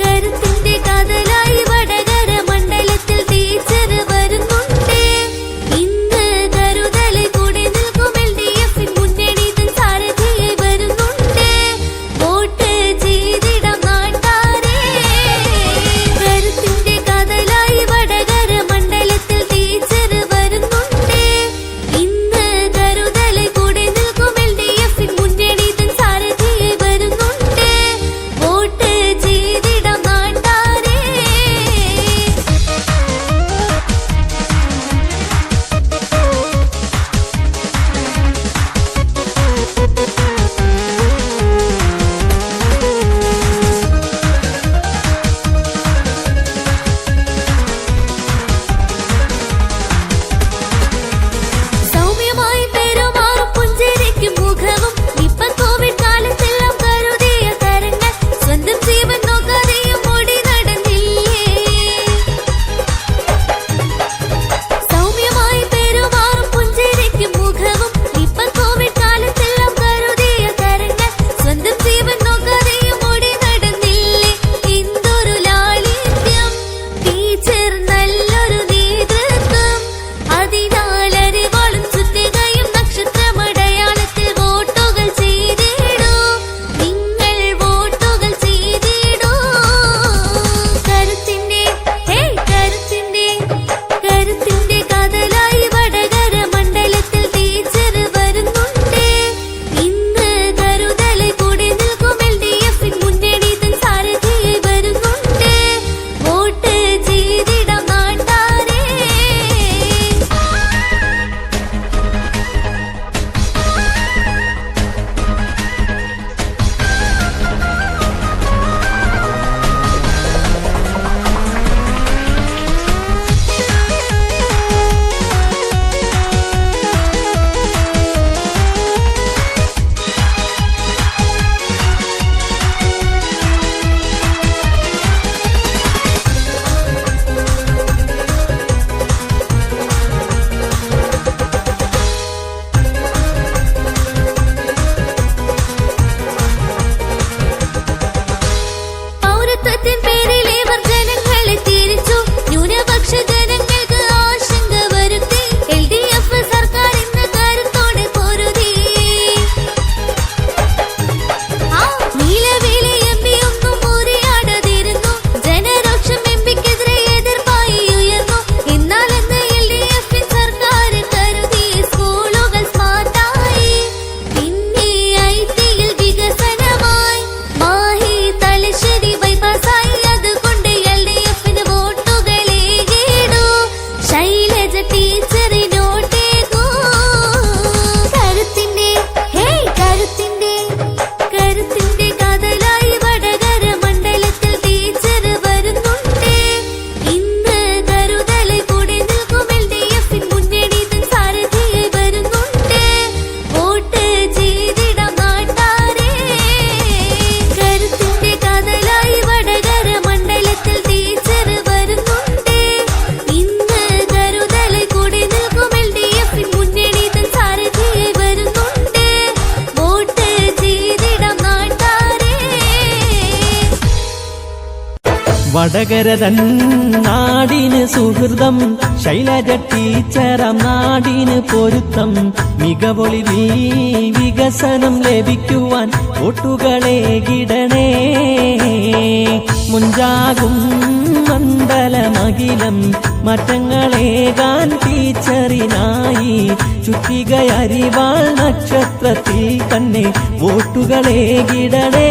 கருத்து വടകരതൻ നാടിന് സുഹൃതം ശൈലജ ടീച്ചറം നാടിന് പൊരുത്തം. മികവൊളിവിൽ വികസനം ലഭിക്കുവാൻ ഒട്ടുകളെ കിടണേ മുഞ്ചാകും മണ്ഡലമകിലം മറ്റങ്ങളേകാൻ ടീച്ചറിനായി ചുറ്റികയരിവാൾ നക്ഷത്രത്തിൽ തന്നെ വോട്ടുകളേകിടണേ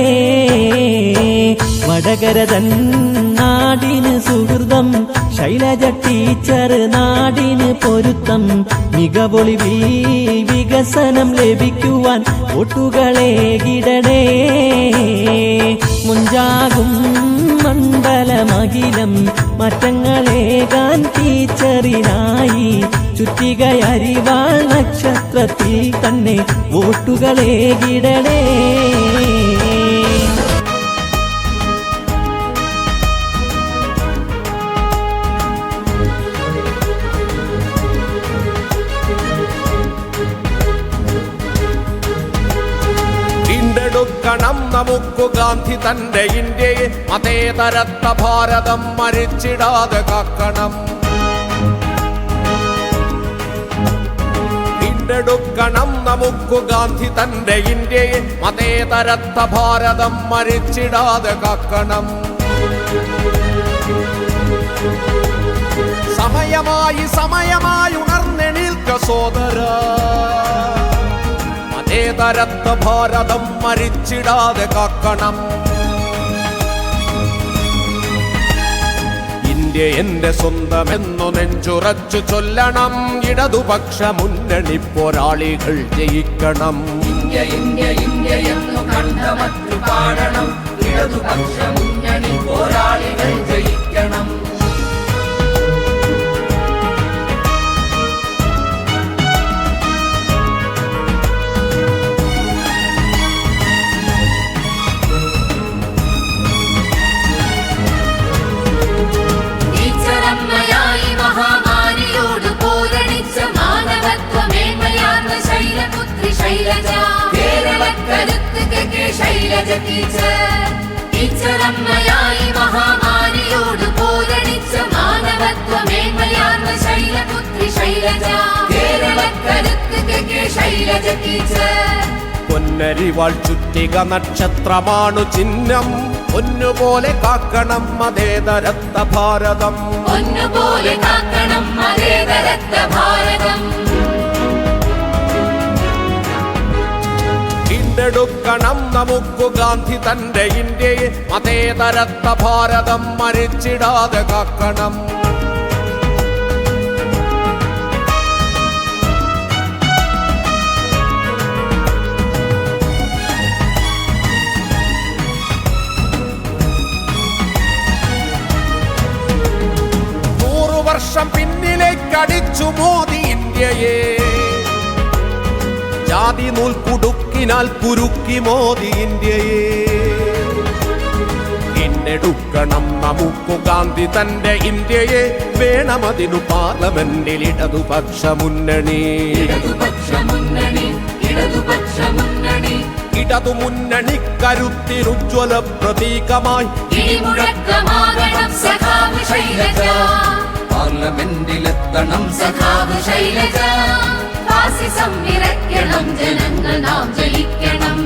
വടകരതൻ നാടിന് സുഹൃതം ശൈലജ ടീച്ചർ നാടിന് പൊരുത്തം മികവൊളിവീ വികസനം ലഭിക്കുവാൻ ഒട്ടുകളെ കിടടേ മുഞ്ചാകും മണ്ഡലമകിലം മാറ്റങ്ങളേകാൻ ടീച്ചറിനായി. ചുറ്റികയരിവാൾ നക്ഷത്രത്തിൽ തന്നെ ഓട്ടുകളെ കിടടേ നമുക്കു ഗാന്ധി തന്റെ ഇന്ത്യയെ മതേതരത്ത ഭാരതം മരിച്ചിടാതെ കാക്കണം. വീണ്ടെടുക്കണം നമുക്കു ഗാന്ധി തന്റെ ഇന്ത്യയെ മതേതരത്ത ഭാരതം മരിച്ചിടാതെ കാക്കണം. സമയമായി സമയമായി ഉണർന്നെണീൽക്ക സോദര. ഭാരതം മരിച്ചിടാതെ കാക്കണം. ഇന്ത്യ എന്റെ സ്വന്തമെന്നു നെഞ്ചുറച്ചു ചൊല്ലണം. ഇടതുപക്ഷ മുന്നണി പോരാളികൾ ജയിക്കണം. ഇന്ത്യ ഇന്ത്യ ഇടതുപക്ഷ മുന്നണി പോരാളികൾ ജയിക്കണം. ശൈലജ ടീച്ചർ. ടീച്ചറമ്മയായി മഹാമാരിയോട് പോരടിച്ച മാനവത്വമേന്മയാർന്ന ശൈലപുത്രി ശൈലജ. കേരളക്കരുത്ത് കെ ശൈലജ ടീച്ചർ. പൊന്നരിവാൾ ചുറ്റിക നക്ഷത്രമാണു ചിഹ്നം. പൊന്നുപോലെ കാക്കണം മതേതരത്ത ഭാരതം. പൊന്നുപോലെ കാക്കണം മതേതരത്ത ഭാരതം. വീണ്ടെടുക്കണം നമുക്കു ഗാന്ധി തന്റെ ഇന്ത്യയെ. മതേതരത്ത ഭാരതം മരിച്ചിടാതെ കാക്കണം. വർഷം പിന്നിലേക്കടിച്ചു മോദി ഇന്ത്യയെ. ജാതി നൂൽ കുടുക്കിനാൽ കുരുക്കി മോദി ഇന്ത്യയെ. എന്നെടുക്കണം നമുക്കു ഗാന്ധി തന്റെ ഇന്ത്യയെ. വേണമതിനു പാർലമെന്റിൽ ഇടതുപക്ഷ മുന്നണി. ഇടതുപക്ഷ മുന്നണി ഇടതുപക്ഷ മുന്നണി. ഇടതു മുന്നണി കരുത്തിനുജ്വല പ്രതീകമായി. പാർലമെന്റിലെത്തണം സഖാവ് ശൈലജ. ഫാസിസം നിറയ്ക്കണം ജനങ്ങൾ നാം ജയിക്കണം.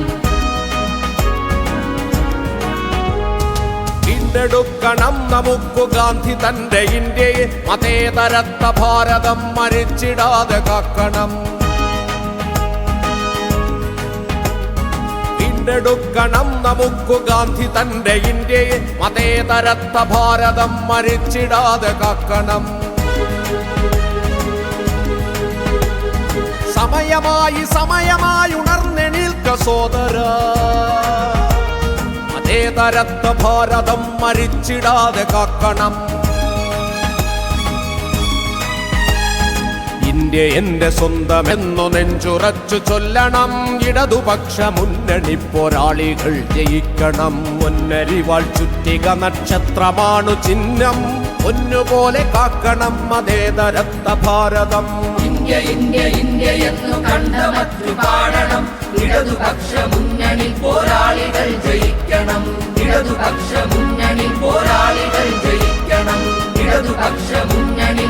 നമുക്കു ഗാന്ധി തന്റെ ഇന്ത്യയെ മതേതരത്ത ഭാരതം മരിച്ചിടാതെ കാക്കണം. വീണ്ടെടുക്കണം നമുക്കു ഗാന്ധി തന്റെ ഇന്ത്യയെ മതേതരത്ത ഭാരതം മരിച്ചിടാതെ കാക്കണം. സമയമായി സമയമായി ഉണർന്നെണീൽക്ക സോദര. മതേതരത്വ ഭാരതം മരിച്ചിടാതെ കാക്കണം. ഇന്ത്യ എന്റെ സ്വന്തമെന്നു നെഞ്ചുറച്ചു ചൊല്ലണം. ഇടതുപക്ഷ മുന്നണി പോരാളികൾ ജയിക്കണം. മുന്നരിവാൾ ചുറ്റിക നക്ഷത്രമാണു ചിഹ്നം. പൊന്നുപോലെ കാക്കണം മതേതരത്ത ഭാരതം ഇന്ത്യ ഇന്ത്യ ഇന്ത്യ എന്നു കണ്ടമറ്റു പാടണം. ഇടതുപക്ഷ മുന്നണി പോരാളികൾ ജയിക്കണം. ഇടതുപക്ഷ മുന്നണി പോരാളികൾ ജയിക്കണം. ഇടതുപക്ഷ മുന്നണി